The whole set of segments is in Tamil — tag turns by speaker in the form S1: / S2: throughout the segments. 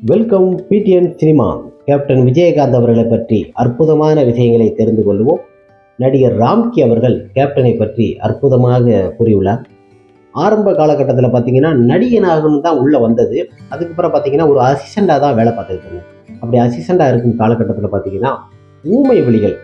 S1: Welcome PTN cinema captain Vijayakanth அவர்களை பற்றி அற்புதமான விஷயங்களை தெரிந்து கொள்வோம். நடிகர் ராம்கி அவர்கள் கேப்டனை பற்றி அற்புதமாக கூறியுள்ளார். ஆரம்ப காலகட்டத்தில் பார்த்தீங்கன்னா நடிகனாகனு தான் உள்ளே வந்தது. அதுக்கப்புறம் பார்த்தீங்கன்னா ஒரு அசிஸ்டண்டாக தான் வேலை பார்த்துக்கிட்டு இருந்தேன். அப்படி அசிஸ்டண்டாக இருக்கும் காலகட்டத்தில் பார்த்தீங்கன்னா ஊமை விழிகள்.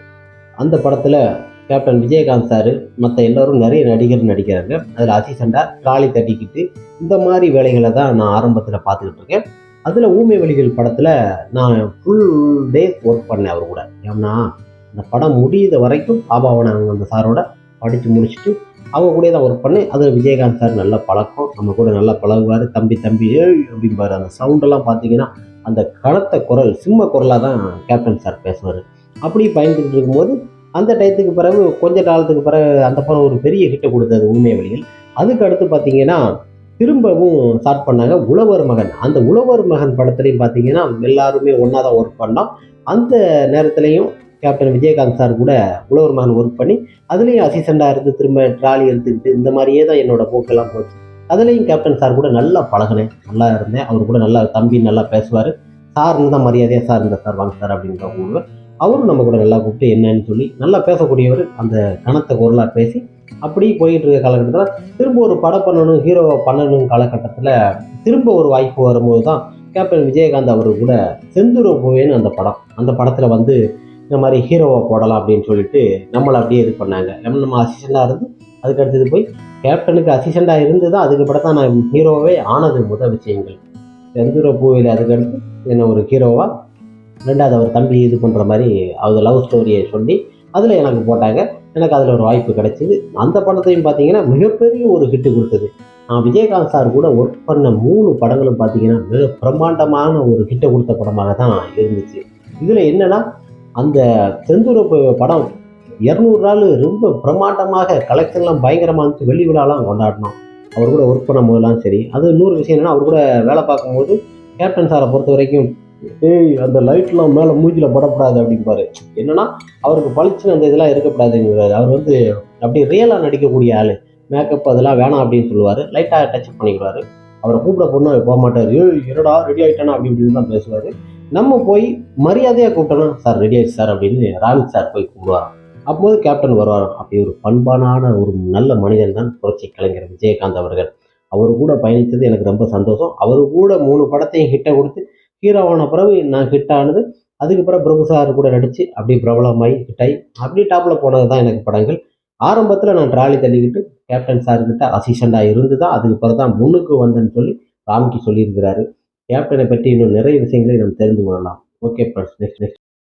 S1: அந்த படத்தில் கேப்டன் விஜயகாந்த் சார் மற்ற எல்லோரும் நிறைய நடிகர் நடிக்கிறாங்க. அதில் அசிஸ்டண்டாக காலி தட்டிக்கிட்டு இந்த மாதிரி வேலைகளை தான் நான் ஆரம்பத்தில் பார்த்துக்கிட்டு இருக்கேன். அதில் ஊமை வழிகள் படத்தில் நான் ஃபுல் டே ஒர்க் பண்ணேன் அவர் கூட. ஏன்னா அந்த படம் முடியுத வரைக்கும் பாபாவை நாங்கள் அந்த சாரோட படித்து முடிச்சுட்டு அவங்க கூட தான் ஒர்க் பண்ணேன். அதில் விஜயகாந்த் சார் நல்ல பழக்கம். நம்ம கூட நல்லா பழகுவார். தம்பி தம்பி ஏய் அப்படிம்பாரு. அந்த சவுண்டெல்லாம் பார்த்தீங்கன்னா அந்த களத்த குரல் சிம்ம குரலாக தான் கேப்டன் சார் பேசுவார். அப்படி பயந்துக்கிட்டு இருக்கும்போது அந்த டயத்துக்கு பிறகு கொஞ்ச காலத்துக்கு பிறகு அந்த படம் ஒரு பெரிய ஹிட்டை கொடுத்தது உண்மை வழியில் அதுக்கு அடுத்து பார்த்தீங்கன்னா திரும்பவும் ஸ்டார்ட் பண்ணாங்க உழவர் மகன். அந்த உழவர் மகன் படத்துலையும் பார்த்தீங்கன்னா எல்லாருமே ஒன்றா தான் ஒர்க் பண்ணோம். அந்த நேரத்துலையும் கேப்டன் விஜயகாந்த் சார் கூட உழவர் மகன் ஒர்க் பண்ணி அதுலேயும் அசிஸ்டண்டாக இருந்து திரும்ப ட்ராலி எடுத்துக்கிட்டு இந்த மாதிரியே தான் என்னோட போக்கெல்லாம் போச்சு. அதுலேயும் கேப்டன் சார் கூட நல்லா பழகினேன். நல்லா இருந்தேன். அவர் கூட நல்லா தம்பி நல்லா பேசுவார். சார்னு தான் மரியாதையாக சார் இந்த சார் வாங்க சார் அப்படின்றவங்க அவரும் நம்ம கூட நல்லா கூப்பிட்டு என்னன்னு சொல்லி நல்லா பேசக்கூடியவர். அந்த கணத்தை குரலாக பேசி அப்படி போயிட்டு இருக்க காலகட்டத்தில் திரும்ப ஒரு படம் பண்ணணும் ஹீரோவை பண்ணணும் காலகட்டத்தில் திரும்ப ஒரு வாய்ப்பு வரும்போது தான் கேப்டன் விஜயகாந்த் அவர் கூட செந்தூர பூவேன்னு அந்த படம் அந்த படத்தில் வந்து இந்த மாதிரி ஹீரோவை போடலாம் அப்படின்னு சொல்லிட்டு நம்மளை அப்படியே இது பண்ணாங்க. நம்ம நம்ம அசிஸ்டண்டாக இருந்து அதுக்கு அடுத்தது போய் கேப்டனுக்கு அசிஸ்டண்டாக இருந்து தான் அதுக்கு தான் நான் ஹீரோவே ஆனது முதல் விஷயங்கள். செந்தூர பூவில் அதுக்கடுத்து என்ன ஒரு ஹீரோவாக ரெண்டாவது அவர் தம்பி இது பண்ணுற மாதிரி அவர் லவ் ஸ்டோரியை சொல்லி அதில் எனக்கு போட்டாங்க. எனக்கு அதில் ஒரு வாய்ப்பு கிடைச்சிது. அந்த படத்தையும் பார்த்தீங்கன்னா மிகப்பெரிய ஒரு ஹிட்டு கொடுத்தது. நான் விஜயகாந்த் சார் கூட ஒர்க் பண்ண மூணு படங்களும் பார்த்தீங்கன்னா மிக பிரம்மாண்டமான ஒரு ஹிட்டை கொடுத்த படமாக தான் இருந்துச்சு. இதில் என்னென்னா அந்த செந்தூர படம் இரநூறு நாள் ரொம்ப பிரம்மாண்டமாக கலெக்ஷன்லாம் பயங்கரமாக இருந்துச்சு. வெள்ளி விழாலாம் கொண்டாடினோம். அவர் கூட ஒர்க் பண்ணும் போதெல்லாம் சரி. அது இன்னொரு விஷயம் என்னென்னா அவர் கூட வேலை பார்க்கும்போது கேப்டன் சாரை பொறுத்த வரைக்கும் ஏய் அந்த லைட்லாம் மேலே மூஞ்சில் படப்படாது அப்படிம்பாரு. என்னன்னா அவருக்கு பளிச்சுன்னு அந்த இதெல்லாம் இருக்கக்கூடாதுங்கிறாரு அவர் வந்து அப்படி ரியலாக நடிக்கக்கூடிய ஆள். மேக்கப் அதெல்லாம் வேணாம் அப்படின்னு சொல்லுவார். லைட்டாக டச் பண்ணிக்குவார். அவரை கூப்பிட பொண்ணு போக மாட்டார். ஏய் என்னடா ரெடி ஆகிட்டானா அப்படி இப்படின்னு தான் பேசுவார். நம்ம போய் மரியாதையாக கூப்பிட்டோம்னா சார் ரெடி ஆயிடுச்சு சார் அப்படின்னு ராணி சார் போய் கூப்பிடுவாராம். அப்போது கேப்டன் வருவார் அப்படி ஒரு பண்பான ஒரு நல்ல மனிதன் தான் புரட்சி கலைஞர் விஜயகாந்த் அவர்கள். அவர் கூட பயணித்தது எனக்கு ரொம்ப சந்தோஷம். அவர் கூட மூணு படத்தையும் ஹிட்டை கொடுத்து ஹீரோவான பிறகு நான் ஹிட் ஆனது. அதுக்கு பிறகு பிரபு சார் கூட நடித்து அப்படி பிரபலமாகி ஹிட் ஆகி அப்படி டாப்பில் போனது தான் எனக்கு படங்கள். ஆரம்பத்தில் நான் ட்ராலி தள்ளிக்கிட்டு கேப்டன் சார்கிட்ட அசிஸ்டண்ட்டாக இருந்து தான் அதுக்கு பிறகு தான் முன்னுக்கு வந்தேன்னு சொல்லி ராம்கி சொல்லியிருக்கிறாரு. கேப்டனை பற்றி இன்னும் நிறைய விஷயங்களை நம்ம தெரிந்து கொள்ளலாம். Okay friends next next